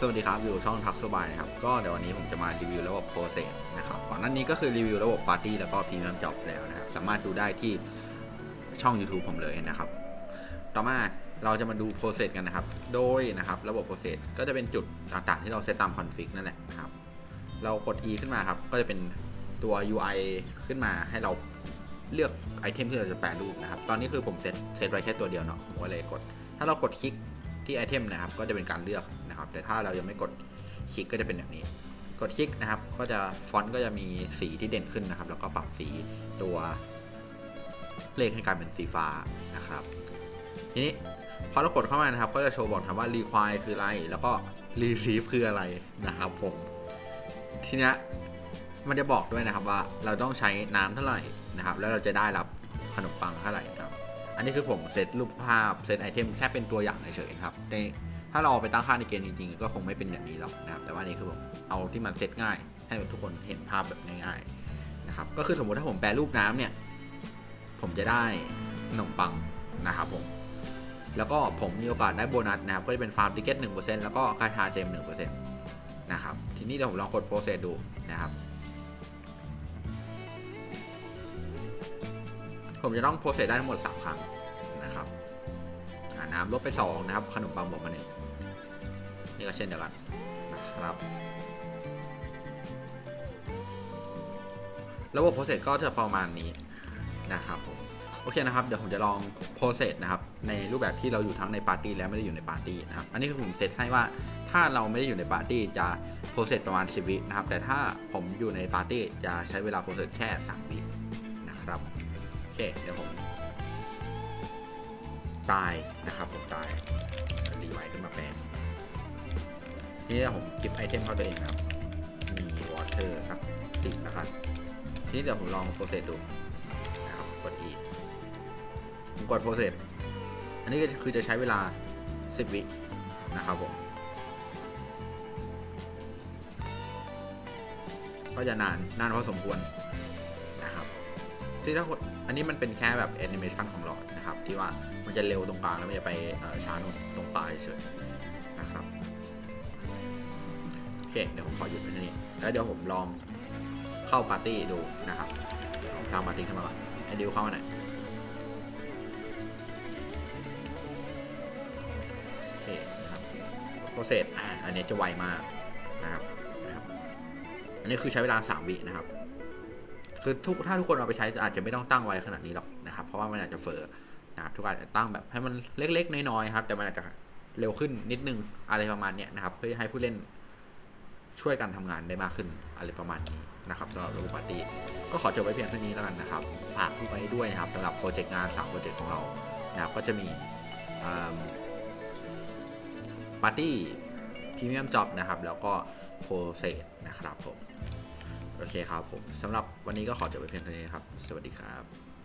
สวัสดีครับ อยู่ช่องทักสบายนะครับ ก็เดี๋ยววันนี้ผมจะมารีวิวระบบโปรเซสนะครับก่อนหน้านี้ก็คือรีวิวระบบปาร์ตี้แล้วก็พรีเมียมจ็อบแล้วนะครับสามารถดูได้ที่ช่อง YouTube ผมเลยนะครับ ต่อมาเราจะมาดูโปรเซสกันนะครับ โดยนะครับระบบโปรเซสก็จะเป็นจุดต่างๆ ที่เราเซตตามคอนฟิกนั่นแหละนะครับ เรากด E ขึ้นมาครับ ก็จะเป็นตัว UI ขึ้นมาให้เราเลือกไอเทมที่เราจะแปรรูปนะครับ ตอนนี้คือผมเซตเซตไว้แค่ตัวเดียวเนาะผมก็เลยกด ถ้าเรากดคลิกที่ไอเทมนะครับ ก็จะเป็นการเลือก นะครับแต่ถ้าเรายังไม่กดคลิกก็จะเป็นแบบนี้ กดคลิกนะครับ ก็จะฟอนต์ก็จะมีสีที่เด่นขึ้นนะครับ แล้วก็ปรับสีตัวเลขให้กลายเป็นสีฟ้านะครับ ทีนี้พอเรากดเข้ามานะครับ ก็จะโชว์บอกทำว่า require คืออะไร แล้วก็ receive คืออะไรนะครับ ผม ทีนี้มันจะบอกด้วยนะครับว่าเราต้องใช้น้ำเท่าไหร่นะครับ แล้วเราจะได้รับขนมปังเท่าไหร่นะครับ อันนี้คือผมเซตรูปภาพเซตไอเทมแค่เป็นตัวอย่างเฉยๆครับใน ถ้าเราเอาไปตั้งค่าในเกมจริงๆ ก็คงไม่เป็นอย่างนี้หรอกนะครับ แต่ว่านี่คือผมเอาที่มันเซตง่าย ให้ทุกคนเห็นภาพแบบง่ายๆนะครับ ก็คือสมมติถ้าผมแปรรูปน้ำเนี่ย ผมจะได้ขนมปังนะครับผม แล้วก็ผมมีโอกาสได้โบนัสนะครับ ก็จะเป็นฟาร์มติเก็ตหนึ่งเปอร์เซ็นต์แล้วก็คาชาเจมหนึ่งเปอร์เซ็นต์นะครับ ทีนี้เดี๋ยวผมลองกดโปรเซสดูนะครับ ผมจะต้องโปรเซสได้ทั้งหมด3ครั้งนะครับน้ำลบไป2นะครับ ขนมปังบอกมาหนึ่ง ก็เช่นเดียวกันนะครับ ระบบโปรเซสก็จะประมาณนี้นะครับผมโอเคนะครับ เดี๋ยวผมจะลองโปรเซสนะครับ ในรูปแบบที่เราอยู่ทั้งในปาร์ตี้และไม่ได้อยู่ในปาร์ตี้นะครับ อันนี้คือผมเซตให้ว่าถ้าเราไม่ได้อยู่ในปาร์ตี้จะโปรเซสประมาณ 10 วินะครับ แต่ถ้าผมอยู่ในปาร์ตี้จะใช้เวลาโปรเซสแค่ 3 วินะครับ โอเค เดี๋ยวผม ตายนะครับ ผมตายรีไวท์ขึ้นมาแปลง ทีนี้ผมกิฟไอเทมเข้าตัวเองนะครับมีวอเตอร์สักสิบนะครับทีนี้เดี๋ยวผมลองโปรเซสดูนะครับกด E ผมกดโปรเซสอันนี้ก็คือจะใช้เวลา 10 วินะครับผมก็จะนานนานพอสมควรนะครับที่ถ้าคนอันนี้มันเป็นแค่แบบแอนิเมชันของหลอดนะครับ ที่ว่ามันจะเร็วตรงกลางแล้วมันจะไปช้าตรงปลายเฉย เคเดี๋ยวผมขอหยุดไว้ที่นี่แล้วเดี๋ยวผมลองเข้าปาร์ตี้ดูนะครับลองสร้างปาร์ตี้ขึ้นมาก่อนไอดิวเข้ามาหน่อยโอเคนะครับโปรเซสอ่าอันนี้จะไวมากนะครับนะครับ อันนี้คือใช้เวลา 3 วินะครับ คือทุกถ้าทุกคนเอาไปใช้อาจจะไม่ต้องตั้งไวขนาดนี้หรอกนะครับ เพราะว่ามันอาจจะเฟอนะครับทุกคนอาจจะตั้งแบบให้มันเล็กๆน้อยๆครับ แต่มันอาจจะเร็วขึ้นนิดนึงอะไรประมาณเนี้ยนะครับ เพื่อให้ผู้เล่น ช่วยกันทำงานได้มากขึ้นอะไรประมาณนี้นะครับสำหรับระบบปาร์ตี้ก็ขอจบไว้เพียงเท่านี้แล้วกันนะครับ ฝากไว้ด้วยนะครับสำหรับโปรเจกต์งาน3โปรเจกต์ของเรานะครับก็จะมีปาร์ตี้พรีเมียมจ็อบนะครับ แล้วก็โปรเซสนะครับผม โอเคครับผมสำหรับวันนี้ก็ขอจบไปเพียงเท่านี้ครับ สวัสดีครับ